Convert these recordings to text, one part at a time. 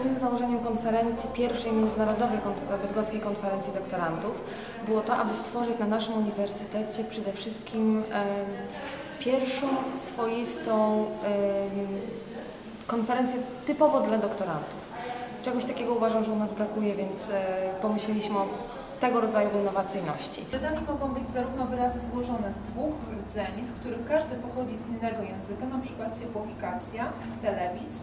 Głównym założeniem konferencji, pierwszej międzynarodowej bydgoskiej konferencji doktorantów było to, aby stworzyć na naszym uniwersytecie przede wszystkim em, pierwszą swoistą em, konferencję typowo dla doktorantów. Czegoś takiego uważam, że u nas brakuje, więc e, pomyśleliśmy o tego rodzaju innowacyjności. Rydami mogą być zarówno wyrazy złożone z dwóch rdzeni, z których każdy pochodzi z innego języka, przykład ciepłowikacja, telewiz,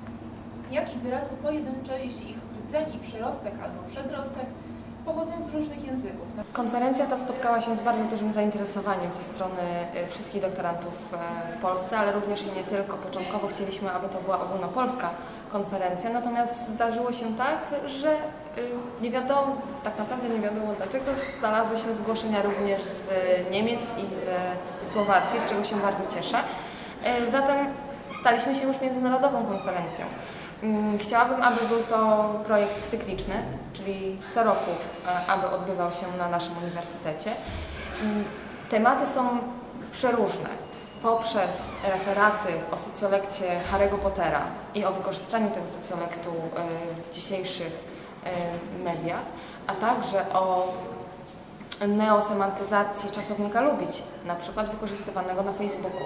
jak wyrazy pojedyncze, jeśli ich rdzeń i przyrostek albo przedrostek pochodzą z różnych języków. Konferencja ta spotkała się z bardzo dużym zainteresowaniem ze strony e, wszystkich doktorantów e, w Polsce, ale również i nie tylko. Początkowo chcieliśmy, aby to była ogólnopolska konferencja, natomiast zdarzyło się tak, że e, nie wiadomo, tak naprawdę nie wiadomo dlaczego, znalazły się zgłoszenia również z Niemiec i z Słowacji, z czego się bardzo cieszę. E, Zatem staliśmy się już międzynarodową konferencją. Mm, Chciałabym, aby był to projekt cykliczny, czyli co roku, e, aby odbywał się na naszym uniwersytecie. Mm, Tematy są przeróżne. Poprzez referaty o socjolekcie Harry'ego Pottera i o wykorzystaniu tego socjolektu e, w dzisiejszych e, mediach, a także o neosemantyzacji czasownika lubić, na przykład wykorzystywanego na Facebooku.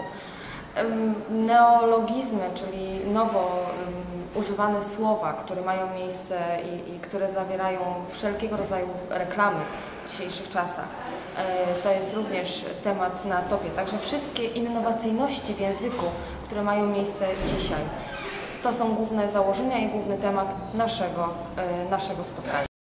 Neologizmy, czyli nowo używane słowa, które mają miejsce i, i które zawierają wszelkiego rodzaju reklamy w dzisiejszych czasach. E, To jest również temat na topie. Także wszystkie innowacyjności w języku, które mają miejsce dzisiaj. To są główne założenia i główny temat naszego, e, naszego spotkania.